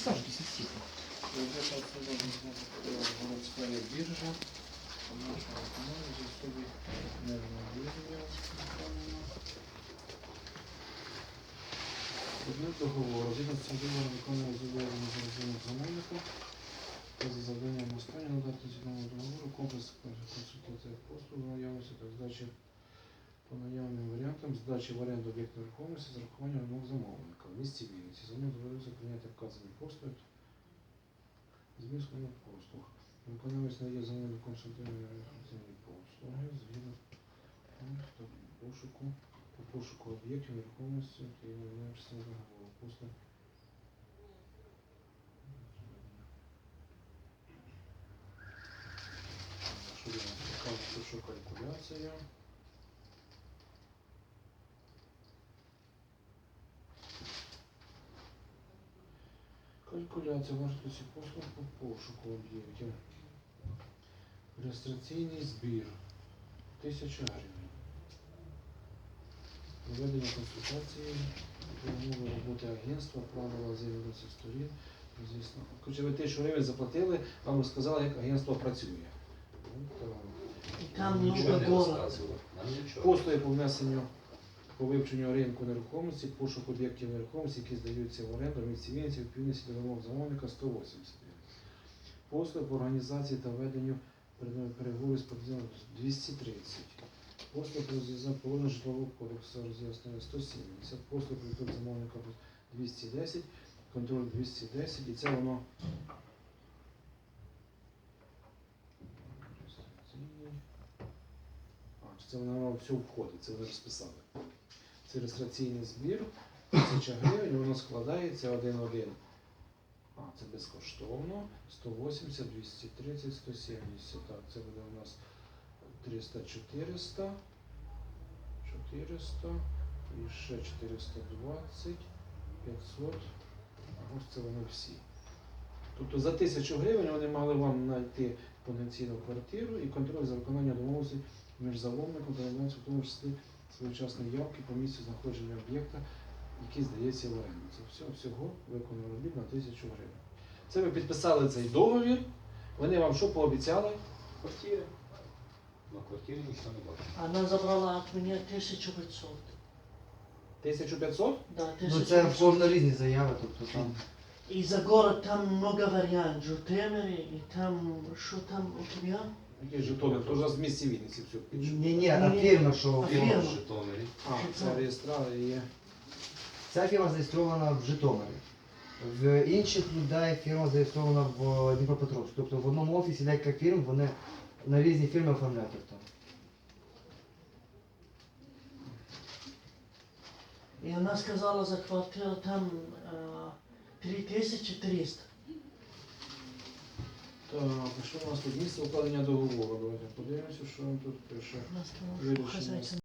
Присаджуйтесь всі. Городская биржа. Договору. Згідно з цим договором виконує зобов'язання за замовника та за завданням останнього надати згідному договору комплекс консультації послуг наявності та здачі по наявним варіантам здачі в оренду об'єкту нерухомості з урахуванням вимог замовника в місті Вінниці. За ним довелося прийняти вказані послуги змісту послуг. Виконавець надає за ним консультаційні послуги згідно пошуку по пошуку об'єктів нерухомості та частини договору. Послуг. Що я покажу, що калькуляція. Калькуляція вартості послуг по пошуку об'єктів. Реєстраційний збір 1000 гривень. Проведення консультації, умови роботи агентства, правила взаємодії сторін. Звісно. Хоча ви 1000 гривень заплатили, вам сказали, як агентство працює. От, е, І там Нічого не. Нам нічого. Послуги по внесенню по вивченню ринку нерухомості, пошук об'єктів нерухомості, які здаються в оренду в місті Вінниці, відповідності до вимог замовника 180 гривень. Послуги по організації та веденню переговорів з подзвоном 230. Послуги по розв'язанню положення житлового кодексу роз'яснення 170. Послуги по замовника 210, контроль 210 і це воно це воно все входить, це ви розписали. Це реєстраційний збір, 1000 гривень, воно складається один-один. А, це безкоштовно. 180, 230, 170. Так, це буде у нас 300, 400, 400, і ще 420, 500. А ось це вони всі. Тобто за 1000 гривень вони мали вам знайти потенційну квартиру і контроль за виконання домовленостей між замовником та надавцем, в тому числі своєчасної явки по місцю знаходження об'єкта, який здається в оренду. Це все всього виконано робіт на тисячу гривень. Це ви підписали цей договір. Вони вам що пообіцяли? Квартири. На квартирі ніхто не бачить. Она забрала от меня 1500. 1500? Да, Ну це 1500. в кожна різні заяви, тобто там. И за город там много вариантов. Жутемери, и там, что там у тебя? Які жетони? То ж у нас в місті Вінниці все пише. Ні, ні, а фірма, що А фірма. В Житомирі. А, це реєстратор є. Ця фірма зареєстрована в Житомирі. В інших людей фірма зареєстрована в Дніпропетровську. Тобто в одному офісі декілька фірм, вони на різні фірми оформляють там. И она сказала за квартиру там э, 3300. Так, що у нас тут місце укладення договору? Давайте подивимося, що вам тут пише. Вирішення хозяйка